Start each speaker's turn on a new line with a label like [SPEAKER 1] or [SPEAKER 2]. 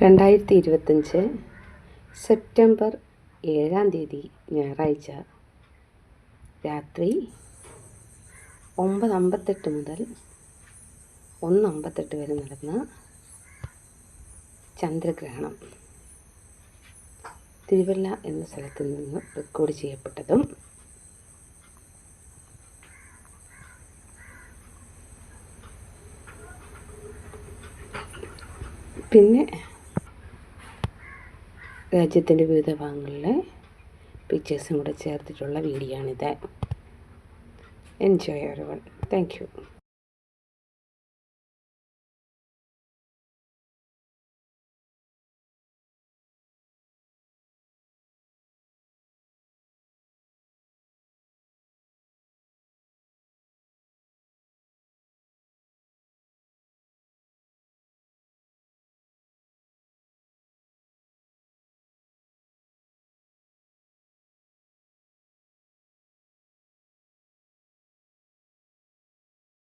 [SPEAKER 1] രണ്ടായിരത്തി ഇരുപത്തഞ്ച് സെപ്റ്റംബർ ഏഴാം തീയതി ഞായറാഴ്ച. രാത്രി ഒമ്പത് അമ്പത്തെട്ട് മുതൽ ഒന്ന് അമ്പത്തെട്ട് വരെ നടന്ന ചന്ദ്രഗ്രഹണം. തിരുവല്ല എന്ന സ്ഥലത്ത് നിന്ന് റെക്കോർഡ് ചെയ്യപ്പെട്ടതും പിന്നെ രാജ്യത്തിന്റെ വിവിധ ഭാഗങ്ങളിലെ പിക്ചേഴ്സും കൂടെ ചേർത്തിട്ടുള്ള വീഡിയോ ആണിത്. Enjoy everyone thank you